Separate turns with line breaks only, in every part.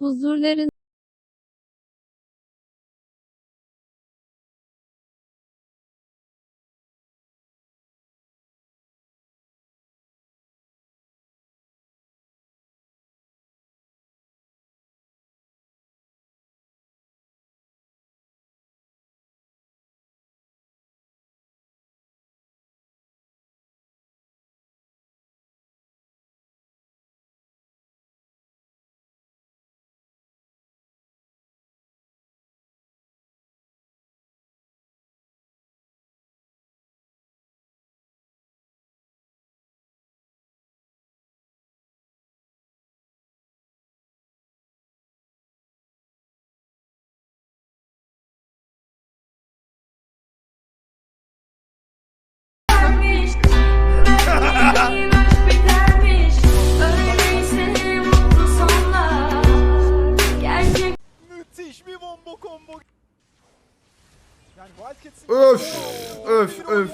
Huzurların
Öf, öf, öf.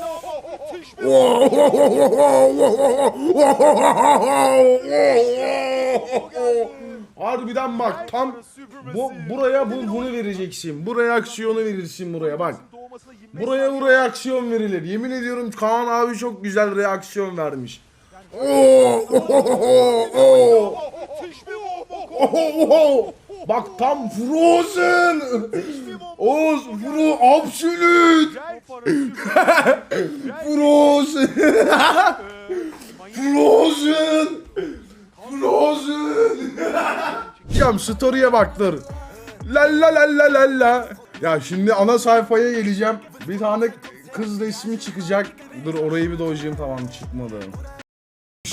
Harbiden bak tam bu buraya bu bunu vereceksin. Buraya aksiyonu verirsin buraya bak.
doğmasına 25
Buraya buraya aksiyon verilir. Yemin ediyorum Kaan abi çok güzel reaksiyon vermiş. Oo, Bak tam Frozen. Oğuz Fro absolut. Frozen. Frozen. Frozen. Cam story'e baktır. La la la la la la. Ya şimdi ana sayfaya geleceğim. Bir tane kız resmi çıkacak. Dur orayı bir dojayım tamam çıkmadı.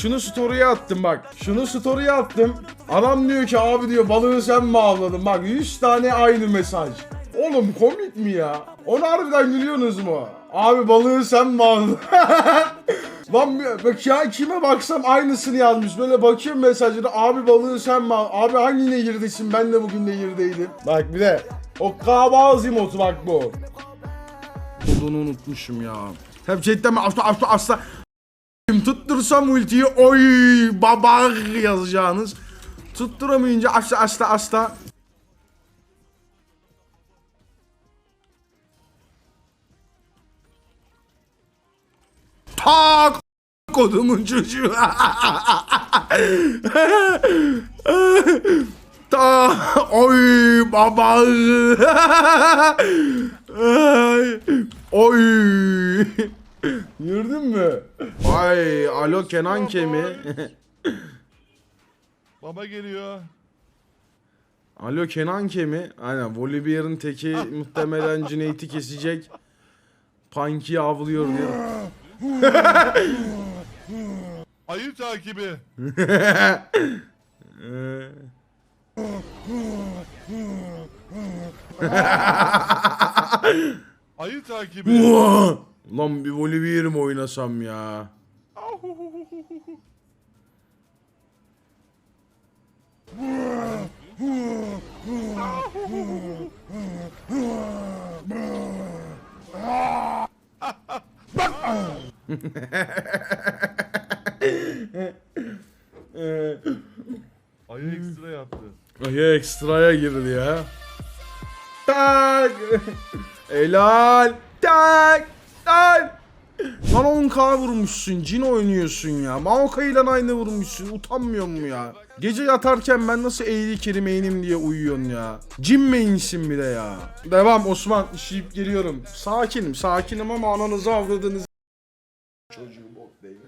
Şunu story'e attım bak. Şunu story'e attım. Adam diyor ki abi diyor balığı sen mi avladın? Bak 100 tane aynı mesaj. Oğlum komik mi ya? Onu harbiden gülüyorsunuz mu? Abi balığı sen mi avladın? Lan bak ya kime baksam aynısını yazmış. Böyle bakıyorum mesajlara abi balığı sen mi? Abi hangi nehirdesin? Ben de bugün nehirdeydim. Bak bir de o kabaz emotu bak bu. Olduğunu unutmuşum ya. Hep chatten asla asla asla tuttursam ultiyi oy baba yazacağınız. Tutturamayınca asla asla asla Tak kodumun çocuğu. Ta oy baba. Oy. Gördün mü? Ay alo Kenan Kemi.
Baba geliyor.
alo Kenan Kemi. Aynen Volibear'ın teki muhtemelen Cüneyt'i kesecek. Punky avlıyor diyor.
Ayı takibi. Ayı takibi.
Lan bir Volibear mi oynasam ya?
Ayı ekstra yaptı.
Ay ekstraya girdi ya. Tak. Helal. Tak. Lan 10k vurmuşsun. Cin oynuyorsun ya. Maokai ile aynı vurmuşsun. Utanmıyor mu ya? Gece yatarken ben nasıl eğri kerimeynim diye uyuyorsun ya. Cin mainsin bir de ya. Devam Osman. İşeyip geliyorum. Sakinim sakinim ama ananızı avradınız. Çocuğum bok değil.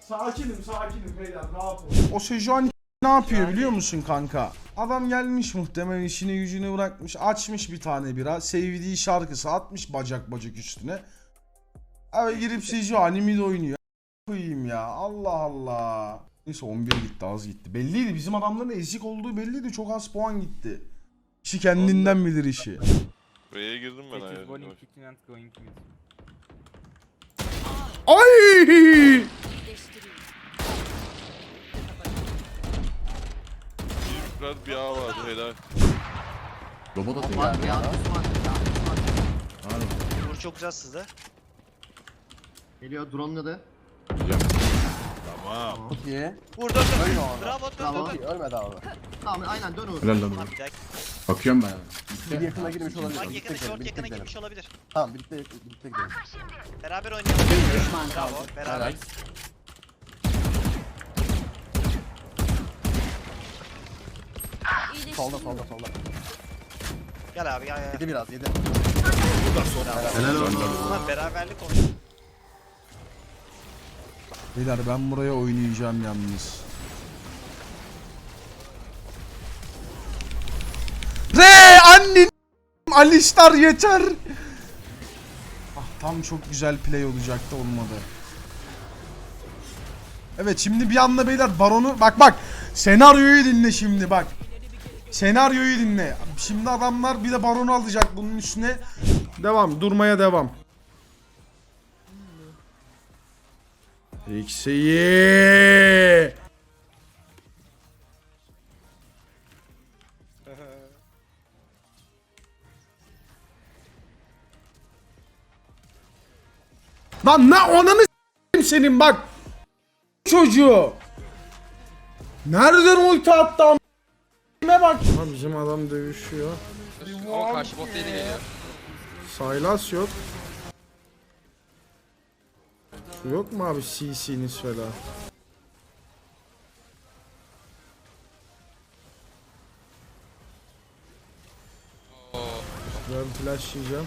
sakinim sakinim beyler ne yapalım. O Sejuani ne yapıyor biliyor musun kanka? Adam gelmiş muhtemelen işini gücünü bırakmış açmış bir tane bira sevdiği şarkısı atmış bacak bacak üstüne. Abi girip Sejuani mid oynuyor. Koyayım ya Allah Allah. Neyse 11 gitti az gitti. Belliydi bizim adamların ezik olduğu belliydi çok az puan gitti. İşi kendinden bilir işi.
R'ye girdim ben hayal.
Ay!
Biraz bir ağ vardı helal.
Robot atıyor
Var
yani.
ya. Osman.
Vur çok güzel sizde.
Geliyor drone'ladı.
Çok iyi.
Vurdum.
Ölme orada.
Bravo
Bravo.
dur dur.
Ölmedi abi. Tamam aynen dön Uğur.
Helal lan.
Tamam güzel.
Bakıyorum ben.
Bir yakına girmiş olabilir.
Bak
Birlikte
yakına
gidelim,
short
birlikte
yakına
gidelim.
girmiş olabilir.
Tamam birlikte birlikte gidelim.
Beraber oynayalım. Bravo. Beraber.
Helal. Solda solda solda.
Gel abi gel gel.
Yedi biraz yedi.
Helal olsun.
Ulan beraberlik olsun.
Beyler ben buraya oynayacağım yalnız. Re annen Alistar yeter. Ah tam çok güzel play olacaktı olmadı. Evet şimdi bir anda beyler baronu bak bak senaryoyu dinle şimdi bak. Senaryoyu dinle. Şimdi adamlar bir de baronu alacak bunun üstüne. Devam durmaya devam. Eksiği. Lan ne ananı senin bak. Çocuğu. Nereden ulti attı bak. Ha bizim adam dövüşüyor.
O karşı bot dedi geliyor.
Saylas yok. Yok mu abi CC'niz falan?
Oo,
Ben flash yiyeceğim.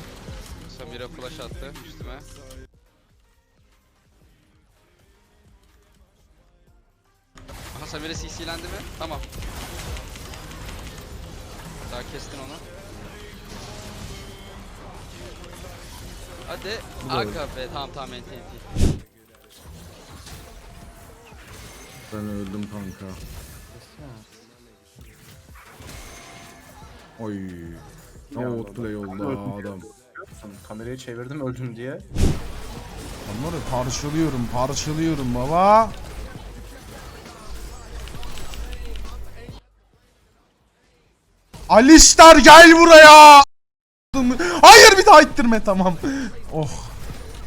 Samira flash attı üstüme. Aha Samira CC'lendi mi? Tamam. Daha kestin onu. Hadi. Aga be tamam tamam enti enti.
Ben öldüm kanka. Oy. Ne outplay oldu ha adam.
Kamerayı çevirdim öldüm diye.
Onları parçalıyorum, parçalıyorum baba. Alistar gel buraya. Hayır bir daha ittirme tamam. Oh.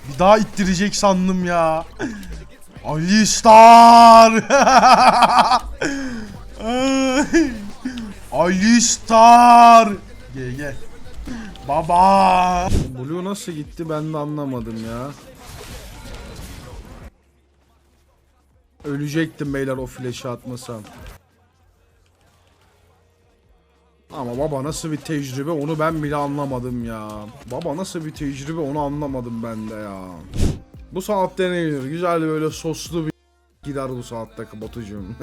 Bir daha ittirecek sandım ya. Alistar. Alistar. GG. Baba. Blue nasıl gitti ben de anlamadım ya. Ölecektim beyler o flash'ı atmasam. Ama baba nasıl bir tecrübe onu ben bile anlamadım ya. Baba nasıl bir tecrübe onu anlamadım ben de ya. Bu saatte ne? Güzel böyle soslu bir gider bu saatte Batucuğum.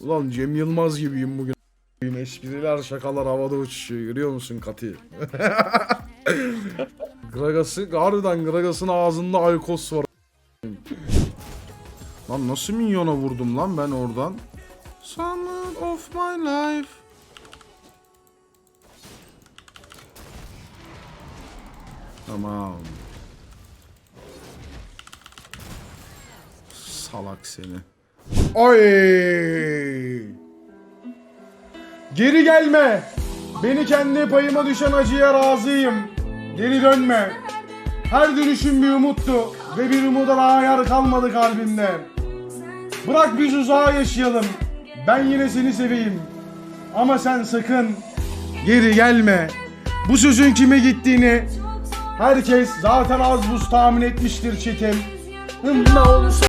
Ulan Cem Yılmaz gibiyim bugün. Espriler şakalar havada uçuşuyor görüyor musun Kati? Gragas'ı harbiden Gragas'ın ağzında Aykos var. Lan nasıl minyona vurdum lan ben oradan? Summer of my life. Tamam. Salak seni. Oy! Geri gelme. Beni kendi payıma düşen acıya razıyım. Geri dönme. Her dönüşüm bir umuttu ve bir umuda daha yer kalmadı kalbimde. Bırak biz uzağa yaşayalım. Ben yine seni seveyim. Ama sen sakın geri gelme. Bu sözün kime gittiğini herkes zaten az buz tahmin etmiştir çekim. Ne olursa